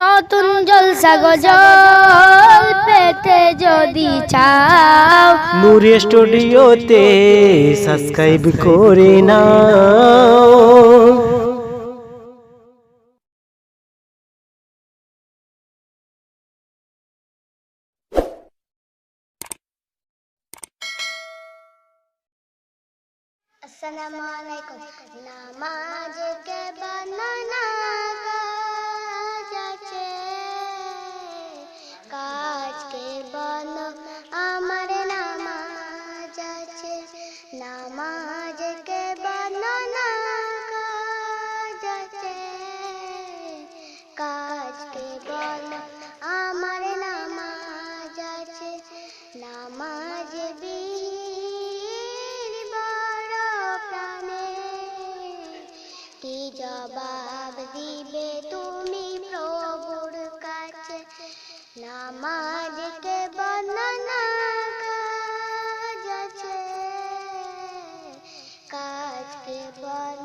নতুন জলসা গজল পেতে যদি চাও। নূরে স্টুডিওতে সাবস্ক্রাইব করে নাও। আসসালামু আলাইকুম। নামাজ কে বানানা দিবে তুমি প্রভুর কাছে নামাজকে বর্ণনা কাজকে বল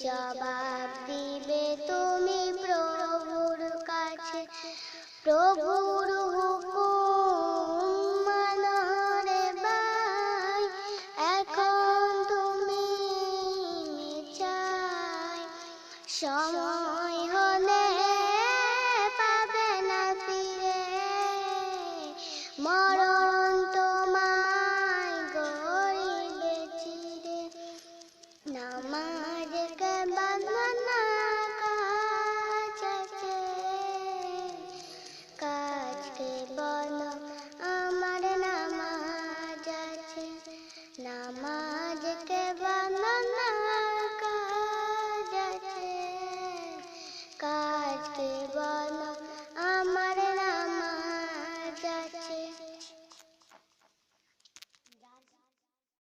জবাব দিবে তুমি প্রভুর কাছে। প্রভুর ভাই এখন তুমি সময় হলে ফিরে। মরণ নামাজকে কাজ আছে কাজকে বল